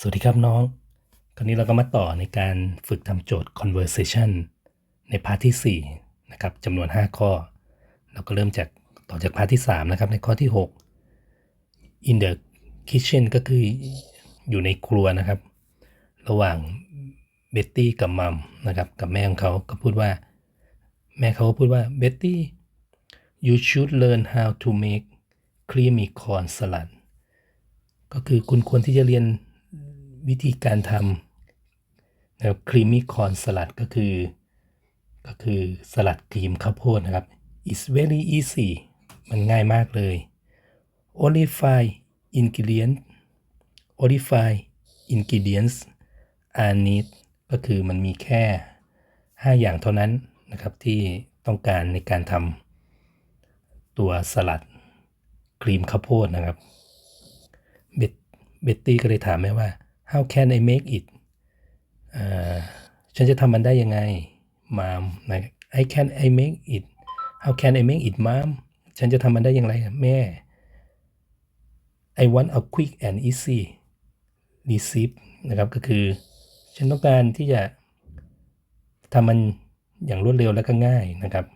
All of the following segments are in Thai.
สวัสดีครับน้อง คราวนี้เราก็มาต่อในการฝึกทำโจทย์ conversation ในพาร์ทที่ 4 นะครับจำนวน 5 ข้อ เราก็เริ่มจากต่อจากพาร์ทที่ 3 นะครับ ในข้อที่ 6 in the kitchen ก็คืออยู่ในครัวนะครับ ระหว่างเบ็ตตี้กับมัมนะครับกับแม่ของเขาก็พูดว่า แม่เขาก็พูดว่าเบ็ตตี้ you should learn how to make creamy corn salad ก็คือคุณควรที่จะเรียน วิธีการทำนะครับครีมมี่คอนสลัดก็คือ ก็คือสลัดครีมข้าวโพดนะครับ it's very easy มันง่ายมากเลย only five ingredients only five ingredients are need ก็คือมันมีแค่ 5 อย่างเท่านั้นนะครับที่ต้องการในการทำตัวสลัดครีมข้าวโพดนะครับ เบตเบตตี้ก็เลยถามแม่ว่า how can I make it ฉันจะทำมันได้ยังไงมามนะ I can I make it how can I make it mom ฉันจะทำมันได้อย่างไรแม่ I want a quick and easy recipe นะครับก็คือ ฉันต้องการที่จะทำมันอย่างรวดเร็วและก็ง่ายนะครับ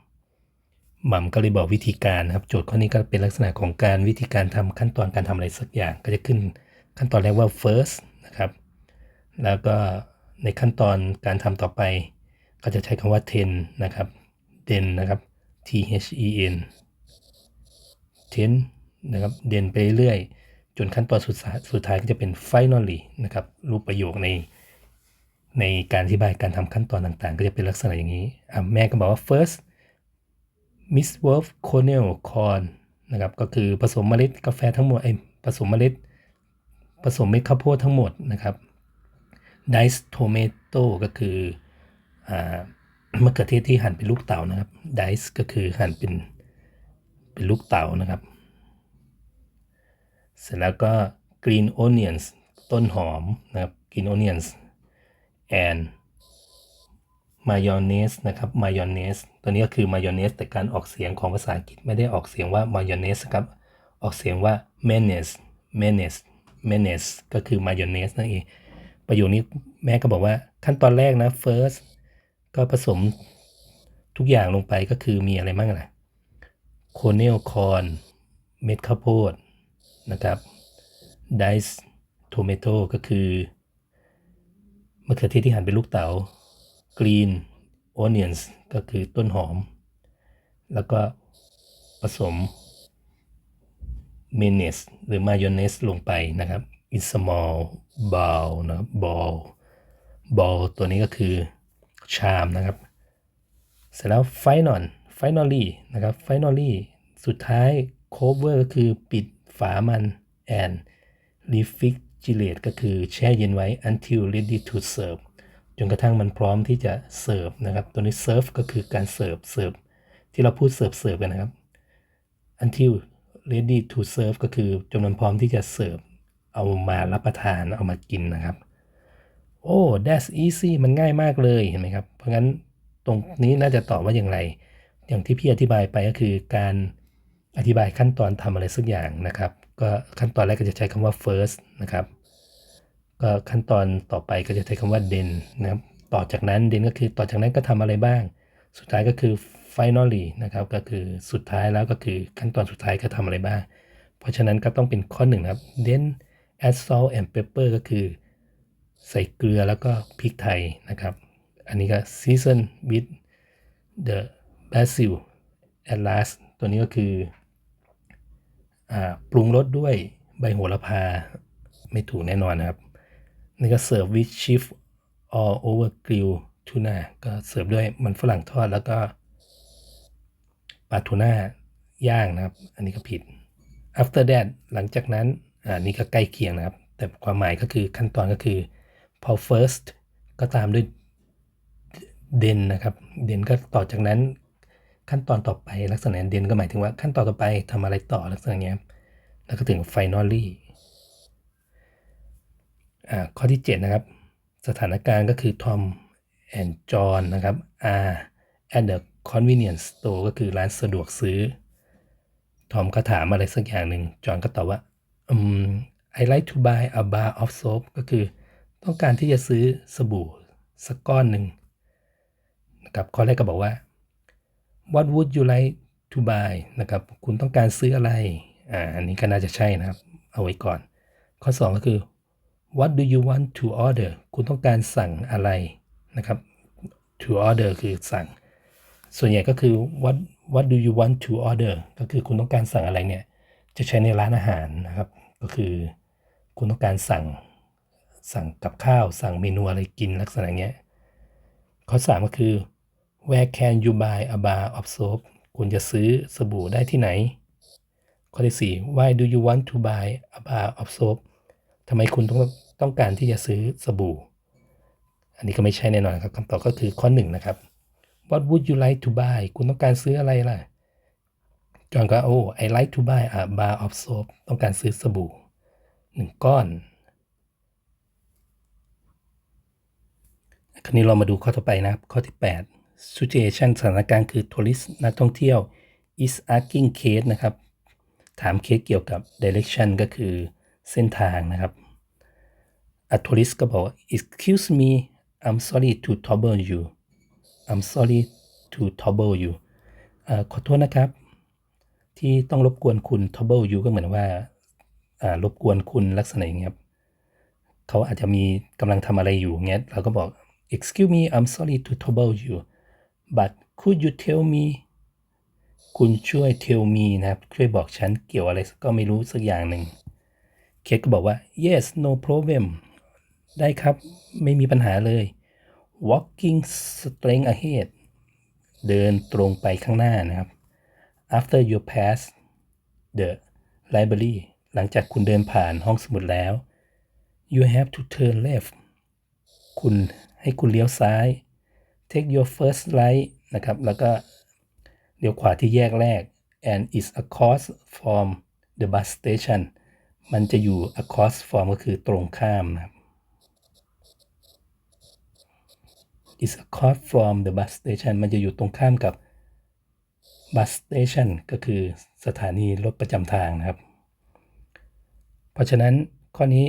หม่ำก็เลยบอกวิธีการนะครับ โจทย์ข้อนี้ก็เป็นลักษณะของการวิธีการทำขั้นตอนการทำอะไรสักอย่าง ก็จะขึ้นขั้นตอนแรกว่า first นะครับ แล้วก็ในขั้นตอนการทำต่อไป ก็จะใช้คำว่า ten นะครับ then นะครับ t h e n ten นะครับ then ไปเรื่อยจนขั้นตอนสุดท้ายสุดท้ายก็จะเป็น finally นะครับ รูปประโยคในในการอธิบายการทำขั้นตอนต่างๆ ก็จะเป็นลักษณะอย่างนี้อะแม่ก็บอกว่า first Miss Wolf Cornell Corn นะครับ ก็คือผสมเมล็ดกาแฟทั้งหมดไอผสมเมล็ด ผสมเม็ดข้าวโพดทั้งหมดนะครับ Dice Tomato ก็คืออมะเขือเทศที่หั่นเป็นลูกเต๋านะครับ Dice ก็คือหั่นเป็นเป็นลูกเต๋านะครับ เสร็จแล้วก็ Green Onions ต้นหอมนะครับ Green Onions and มายองเนสนะครับมายองเนสตัวนี้ก็คือมายองเนสแต่การออกเสียงของภาษาอังกฤษไม่ได้ออกเสียงว่ามายองเนสครับ ออกเสียงว่า mayonnaise mayonnaise mayonnaise ก็คือมายองเนสนั่นเอง ประโยคนี้แม่ก็บอกว่าขั้นตอนแรกนะ first ก็ผสมทุกอย่างลงไปก็คือมีอะไรบ้างล่ะโคเนลคอนเม็ดข้าวโพดนะครับ dice tomato ก็คือมะเขือเทศที่หั่นเป็นลูกเต๋า green onions ก็คือต้นหอม แล้วก็ผสม mayonnaise หรือ mayonnaise ลงไปนะครับ in small bowl นะครับ bowl bowl ตัวนี้ก็คือชามนะครับ เสร็จแล้ว final finally นะครับ finally สุดท้าย cover ก็คือปิดฝามัน and refrigerate ก็คือแช่เย็นไว้ until ready to serve จนกระทั่งมันพร้อมที่จะเสิร์ฟนะครับ ตัวนี้ serve ก็คือการเสิร์ฟเสิร์ฟที่เราพูดเสิร์ฟเสิร์ฟกันนะครับ until ready to serve ก็คือจำนมันพร้อมที่จะเสิร์ฟเอามารับประทานเอามากินนะครับ โอ้ that's easy มันง่ายมากเลยเห็นไหมครับ เพราะงั้นตรงนี้น่าจะตอบว่าอย่างไร อย่างที่พี่อธิบายไปก็คือการอธิบายขั้นตอนทำอะไรสักอย่างนะครับ ก็ขั้นตอนแรกก็จะใช้คำว่า first นะครับ ก็ขั้นตอนต่อไปก็จะใช้คำว่า then นะครับ ต่อจากนั้น then ก็คือต่อจากนั้นก็ทำอะไรบ้าง สุดท้ายก็คือ finally นะครับก็คือสุดท้ายแล้วก็คือขั้นตอนสุดท้ายก็ทำอะไรบ้าง เพราะฉะนั้นก็ต้องเป็นข้อหนึ่งนะครับ then add salt and pepper ก็คือ ใส่เกลือแล้วก็พริกไทยนะครับ อันนี้ก็ season with the basil at last ตัวนี้ก็คืออปรุงรสด้วยใบโหระพาไม่ถูกแน่นอนนะครับ นี่ก็เสิร์ฟ with chief all over grill tuna ก็เสิร์ฟด้วยมันฝรั่งทอดแล้วก็ ปลาทูน่าย่างนะครับ อันนี้ก็ผิด after that หลังจากนั้นอ่านี่ก็ใกล้เคียงนะครับ แต่ความหมายก็คือขั้นตอนก็คือ พอ first ก็ตามด้วย then นะครับ then ก็ต่อจากนั้นขั้นตอนต่อไปลักษณะ then ก็หมายถึงว่าขั้นตอนต่อไปทำอะไรต่อลักษณะเงี้ยครับแล้วก็ถึง finally อ่าข้อที่ 7 นะครับ สถานการณ์ก็คือ Tom and John นะครับ are at the convenience store ก็คือร้านสะดวกซื้อ ทอมก็ถามอะไรสักอย่างหนึ่ง จอนก็ตอบว่า อืม I like to buy a bar of soap ก็คือ ต้องการที่จะซื้อสบู่สักก้อนหนึ่งนะครับ ข้อแรกก็บอกว่า What would you like to buy นะครับ คุณต้องการซื้ออะไร อ่า อันนี้ก็น่าจะใช่นะครับ เอาไว้ก่อน ข้อ 2 ก็คือ What do you want to order คุณต้องการสั่งอะไรนะครับ to order คือสั่ง ส่วนใหญ่ก็คือ what what do you want to order ก็คือคุณต้องการสั่งอะไรเนี่ย จะใช้ในร้านอาหารนะครับ ก็คือคุณต้องการสั่งสั่งกับข้าว สั่งเมนูอะไรกินลักษณะเนี้ยข้อ3ก็คือ where can you buy a bar of soap คุณจะซื้อสบู่ได้ที่ไหน ข้อที่4 why do you want to buy a bar of soap ทำไมคุณต้องต้องการที่จะซื้อสบู่ อันนี้ก็ไม่ใช่แน่นอนครับคำตอบก็คือข้อ1นะครับ what would you like to buy คุณต้องการซื้ออะไรล่ะ จอนก็โอ้ I like to buy a bar of soap ต้องการซื้อสบู่หนึ่งก้อนคราวนี้เรามาดูข้อต่อไปนะครับ ข้อที่ 8 situation สถานการณ์คือ tourist นักท่องเที่ยว is asking Kate นะครับ ถามเคสเกี่ยวกับ direction ก็คือเส้นทางนะครับ a tourist ก็บอกว่า excuse me I'm sorry to trouble you I'm sorry to trouble you อขอโทษนะครับ ที่ต้องรบกวนคุณ trouble you ก็เหมือนว่ารบกวนคุณลักษณะอย่างเงี้ยครับเขาอาจจะมีกำลังทำอะไรอยู่เงี้ยเราก็บอก excuse me I'm sorry to trouble you but could you tell me คุณช่วย tell me นะครับ ช่วยบอกฉันเกี่ยวอะไรก็ไม่รู้สักอย่างหนึ่งเคสก็บอกว่า yes no problem ได้ครับ ไม่มีปัญหาเลย walking straight ahead เดินตรงไปข้างหน้านะครับ after you pass the library หลังจากคุณเดินผ่านห้องสมุดแล้ว you have to turn left คุณให้คุณเลี้ยวซ้าย take your first right นะครับ แล้วก็เลี้ยวขวาที่แยกแรก and is across from the bus station มันจะอยู่ across from ก็คือตรงข้ามนะครับ is across from the bus station มันจะอยู่ตรงข้ามกับ bus station ก็คือสถานีรถประจำทางนะครับ เพราะฉะนั้นข้อนี้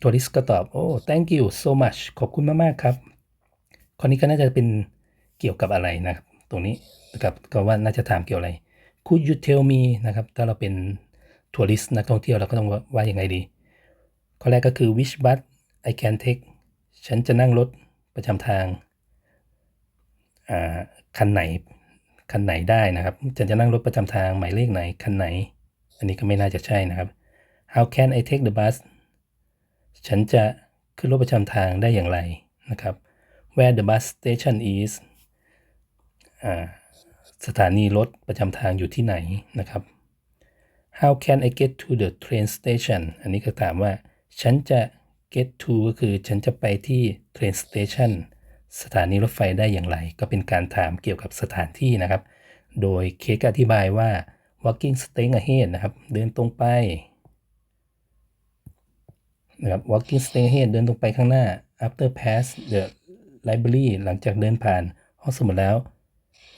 ทัวริสก็ตอบ โอ้ thank you so much ขอบคุณมาก ๆ ครับ ข้อนี้ก็น่าจะเป็นเกี่ยวกับอะไรนะครับ ตรงนี้นะครับก็ว่าน่าจะถามเกี่ยวอะไร could you tell me นะครับ ถ้าเราเป็นทัวริสนักท่องเที่ยวเราก็ต้องว่าว่างไงดี ข้อแรกก็คือ which bus I can take ฉันจะนั่งรถ ประจำทางคันไหนคันไหนได้นะครับฉันจะนั่งรถประจำทางหมายเลขไหนคันไหน อันนี้ก็ไม่น่าจะใช่นะครับ how can I take the bus ฉันจะขึ้นรถประจำทางได้อย่างไรนะครับ where the bus station is สถานีรถประจำทางอยู่ที่ไหนนะครับ how can I get to the train station อันนี้ก็ถามว่า ฉันจะ get to ก็คือฉันจะไปที่ train station สถานีรถไฟได้อย่างไร ก็เป็นการถามเกี่ยวกับสถานที่นะครับ โดยเคสอธิบายว่า walking straight ahead นะครับ เดินตรงไปนะครับ walking straight ahead เดินตรงไปข้างหน้า after pass the library หลังจากเดินผ่านห้องสมุดแล้ว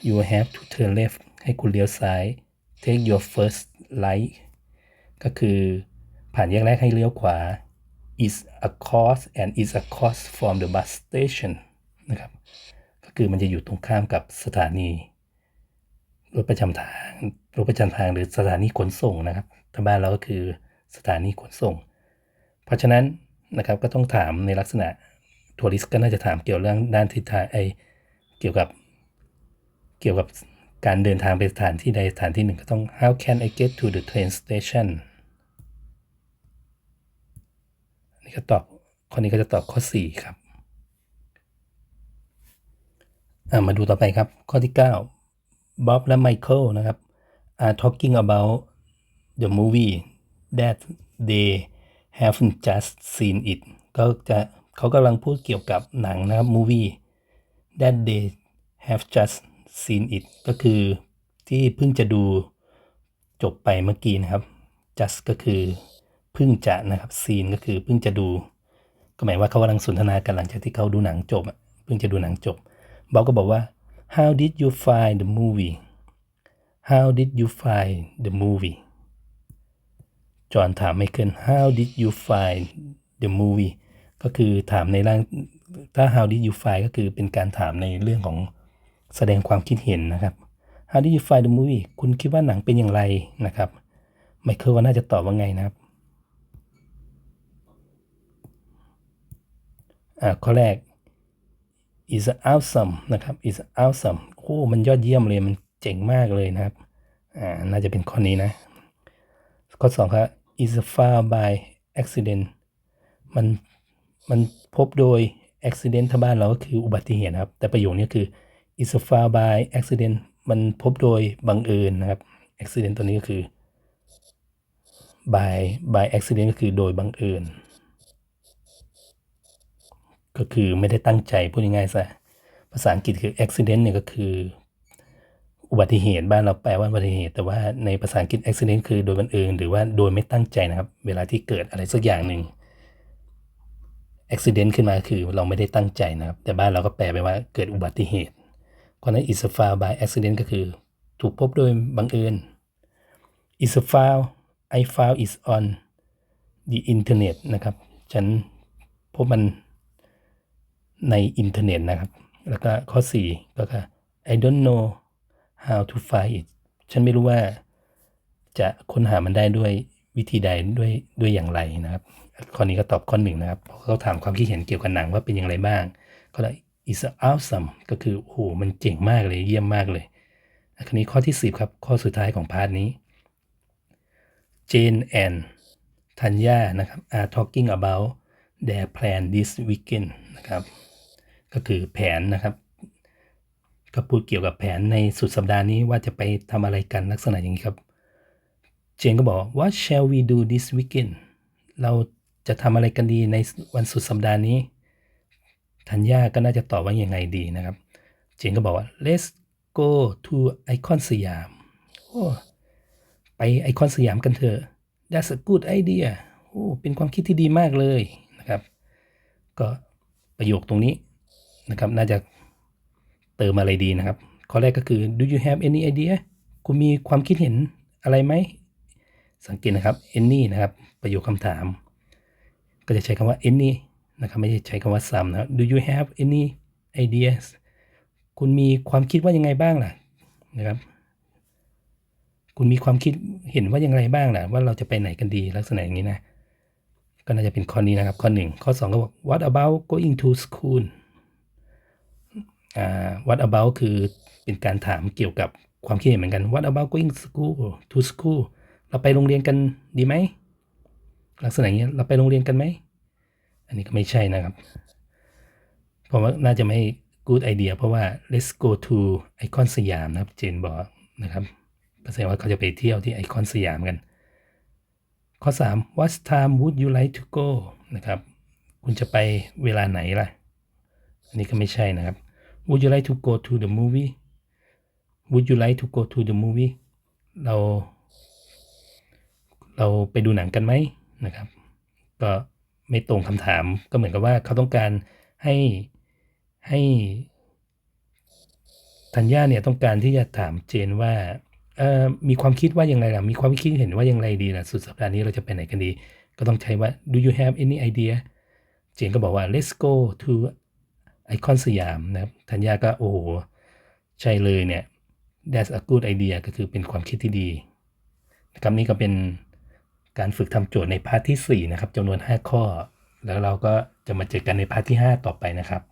you have to turn left ให้คุณเลี้ยวซ้าย take your first right ก็คือผ่านแยกแรกให้เลี้ยวขวา is across and is across from the bus station นะครับก็คือมันจะอยู่ตรงข้ามกับสถานีรถประจำทางรถประจำทางหรือสถานีขนส่งนะครับถ้าบ้านเราก็คือสถานีขนส่ง เพราะฉะนั้นนะครับก็ต้องถามในลักษณะทัวริสก็น่าจะถามเกี่ยวเรื่องด้านทิศทางไอเกี่ยวกับเกี่ยวกับการเดินทางไปสถานที่ใดสถานที่หนึ่งก็ต้อง how can I get to the train station อั นนี้ก็ตอบข้อนี้ก็จะตอบข้อ 4 ครับมาดูต่อไปครับ ข้อที่ 9 บ๊อบและไมเคิลนะครับ are talking about the movie that they haven't just seen it ก็จะเขากำลังพูดเกี่ยวกับหนังนะครับ movie that they have just seen it ก็คือที่เพิ่งจะดูจบไปเมื่อกี้นะครับ just ก็คือ เพิ่งจะนะครับ seen ก็คือเพิ่งจะดู ก็หมายว่าเขากำลังสนทนากันหลังจากที่เขาดูหนังจบอะเพิ่งจะดูหนังจบบอกก็บอกว่า how did you find the movie how did you find the movie จอห์นถามไมเคิล how did you find the movie ก็คือถามในร่างถ้า how did you find ก็คือเป็นการถามในเรื่องของแสดงความคิดเห็นนะครับ how did you find the movie คุณคิดว่าหนังเป็นอย่างไรนะครับไมเคิลก็น่าจะตอบว่าไงนะครับ อ่าข้อแรก is awesome นะครับ is awesome โอ้มันยอดเยี่ยมเลย มันเจ๋งมากเลยนะครับ อ่า น่าจะเป็นข้อนี้นะ ข้อสองครับ is found by accident มัน มันพบโดย accident ถ้าบ้านเราก็คืออุบัติเหตุนะครับ แต่ประโยคนี้คือ is found by accident มันพบโดยบังเอิญนะครับ accident ตัวนี้ก็คือ by by accident ก็คือโดยบังเอิญ ก็คือไม่ได้ตั้งใจพูดง่ายๆซะภาษาอังกฤษคือ accident เนี่ยก็คือ อุบัติเหตุบ้านเราแปลว่าอุบัติเหตุ แต่ว่าในภาษาอังกฤษ accident คือโดยบังเอิญหรือว่าโดยไม่ตั้งใจนะครับ เวลาที่เกิดอะไรสักอย่างหนึ่ง accident ขึ้นมาคือเราไม่ได้ตั้งใจนะครับ แต่บ้านเราก็แปลไปว่าเกิดอุบัติเหตุเพราะนั้น is found by accident ก็คือถูกพบโดยบังเอิญ is found I found is on the internet นะครับ ฉันพบมัน ในอินเทอร์เน็ตนะครับ แล้วก็ข้อ 4 ก็คือ I don't know how to find it ฉันไม่รู้ว่าจะค้นหามันได้ด้วยวิธีใดด้วยด้วยอย่างไรนะครับ ข้อนี้ก็ตอบข้อหนึ่งนะครับเพราะเขาถามความคิดเห็นเกี่ยวกับหนังว่าเป็นอย่างไรบ้าง ก็เลย is awesome ก็คือโอ้โหมันเจ๋งมากเลยเยี่ยมมากเลยคราวนี้ข้อที่ 10 ครับ ข้อสุดท้ายของพาร์ทนี้ Jane and Tanya นะครับ are talking about their plan this weekend นะครับ ก็คือแผนนะครับ ก็พูดเกี่ยวกับแผนในสุดสัปดาห์นี้ว่าจะไปทำอะไรกันลักษณะอย่างนี้ครับ เจนก็บอก what shall we do this weekend เราจะทำอะไรกันดีในวันสุดสัปดาห์นี้ธัญญาก็น่าจะตอบว่ายังไงดีนะครับ เจนก็บอกว่า let's go to ไอคอนสยามโอ้ไปไอคอนสยามกันเถอะ that's a good idea โอ้เป็นความคิดที่ดีมากเลยนะครับ ก็ประโยคตรงนี้ นะครับ น่าจะเติมอะไรดีนะครับ ข้อแรกก็คือ do you have any idea คุณมีความคิดเห็นอะไรไหม สังเกตนะครับ any นะครับ ประโยคคำถาม ก็จะใช้คำว่า any นะครับ ไม่ใช่ใช้คำว่า some นะครับ do you have any ideas คุณมีความคิดว่ายังไงบ้างล่ะนะครับ คุณมีความคิดเห็นว่ายังไงบ้างล่ะ ว่าเราจะไปไหนกันดีลักษณะอย่างนี้นะ ก็น่าจะเป็นข้อนี้นะครับ ข้อหนึ่งข้อสองก็บอก what about going to school what about คือเป็นการถามเกี่ยวกับความคิดเห็นเหมือนกัน what about going school to school เราไปโรงเรียนกันดีไหม ลักษณะอย่างนี้เราไปโรงเรียนกันไหม อันนี้ก็ไม่ใช่นะครับ เพราะว่าน่าจะไม่ good idea เพราะว่า let's go to ไอคอนสยามนะครับเจนบอกนะครับแสดงว่าเขาจะไปเที่ยวที่ไอคอนสยามกัน ข้อ 3 what time would you like to go นะครับ คุณจะไปเวลาไหนล่ะ อันนี้ก็ไม่ใช่นะครับ would you like to go to the movie would you like to go to the movie เรา เราไปดูหนังกันไหมนะครับ ก็ไม่ตรงคำถามก็เหมือนกับว่าเขาต้องการให้ให้ธัญญาเนี่ยต้องการที่จะถามเจนว่าเอ่อมีความคิดว่ายังไงล่ะ มีความคิดเห็นว่ายังไงดีล่ะ สุดสัปดาห์นี้เราจะไปไหนกันดี ก็ต้องใช้ว่า do you have any idea เจนก็บอกว่า let's go to ไอคอนสยามนะครับธัญญาก็โอ้โห ใช่เลยเนี่ย that's a good idea ก็คือเป็นความคิดที่ดีนะครับนี่ก็เป็นการฝึกทำโจทย์ในพาร์ทที่ 4 นะครับจำนวน 5 ข้อ แล้วเราก็จะมาเจอกันในพาร์ทที่ 5 ต่อไปนะครับ